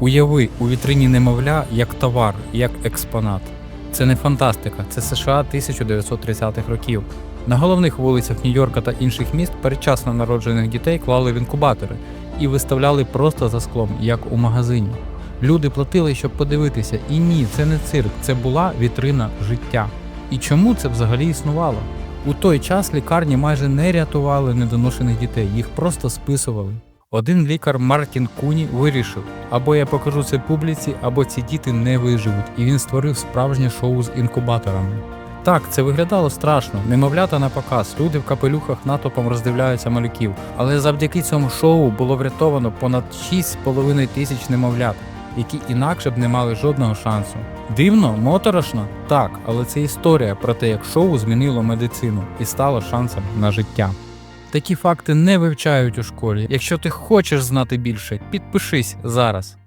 Уяви у вітрині немовля як товар, як експонат. Це не фантастика, це США 1930-х років. На головних вулицях Нью-Йорка та інших міст передчасно народжених дітей клали в інкубатори і виставляли просто за склом, як у магазині. Люди платили, щоб подивитися, і ні, це не цирк, це була вітрина життя. І чому це взагалі існувало? У той час лікарні майже не рятували недоношених дітей, їх просто списували. Один лікар Мартін Куні вирішив: або я покажу це публіці, або ці діти не виживуть, і він створив справжнє шоу з інкубаторами. Так, це виглядало страшно. Немовлята на показ, люди в капелюхах натовпом роздивляються малюків. Але завдяки цьому шоу було врятовано понад 6,5 тисяч немовлят, які інакше б не мали жодного шансу. Дивно, моторошно? Так, але це історія про те, як шоу змінило медицину і стало шансом на життя. Такі факти не вивчають у школі. Якщо ти хочеш знати більше, підпишись зараз.